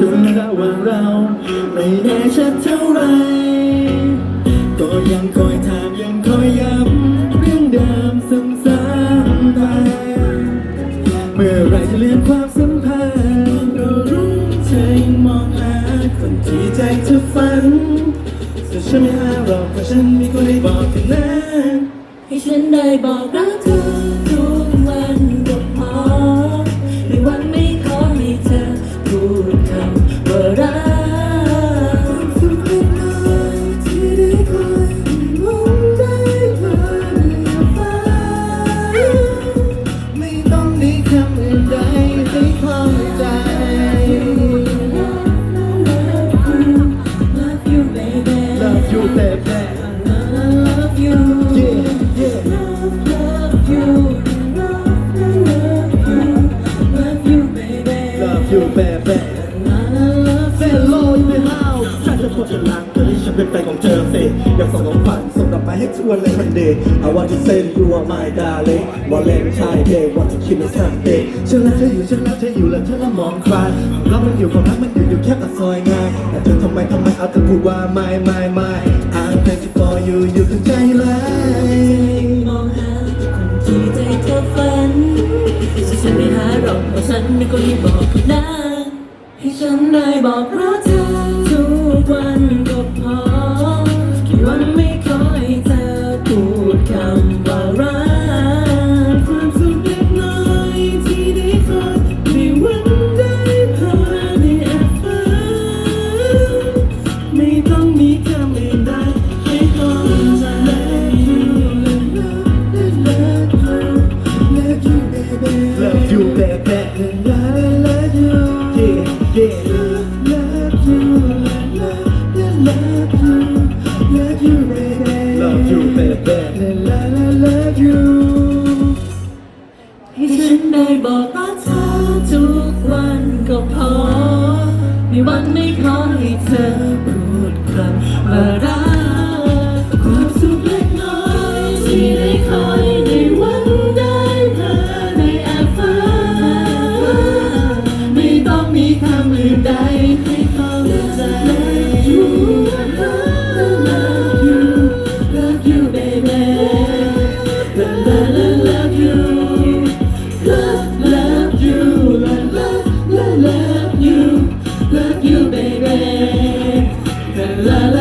ลุ้ระหว่างเรา ไม่แน่ชัดเท่าไร ก็ยังคอยถามยังคอยย้ำเรื่องเดิมซ้ำๆไปเมื่อไรจะเลื่อนความสัมพันธ์ก็รู้ใจมองหาคนที่ใจเธอฝันแต่ฉันไม่หาหรอกเพราะฉันมีคนให้บอกกันแล้วให้ฉันได้บอกรักเธอ Baby Love you Yeah yeah Love love you Love love you Love you baby Love you baby Hello in the house ฉันจะพูดถึงรักเธอที่ฉันเป็นแฟนของเธอสิอยากส่งของขวัญส่งดอกไม้ให้ทวนเลยมันเดย์ I want to say you a my darling วันเลนไทน์เดย์วันที่คิดในสักเดย์ฉันรักเธออยู่ฉันรักเธออยู่แล้วเธอละมองใครก็มันอยู่ความรักมันอยู่อยู่แค่ปากซอยงานแต่เธอทำไมทำไมเอาแต่พูดว่าไม่ไม่ไม่ I'm thankful for you อยู่ข้างใจเลยมองหาคนที่ใจเธอฝันซึ่ฉันไม่หาหรอกเพราะฉันเป็นคนที่บอกคุณนะให้ฉันได้บอกรักเธอทุกวัน ให้ฉันได้บอกรักเธอทุกวันก็พอ ไม่วันไม่ขอให้เธอพูดคำว่ารักความสุขเล็กน้อยที่ได้คอยในวันได้เธอในแอบฟ้า ไม่ต้องมีคำอื่นใด baby. La la.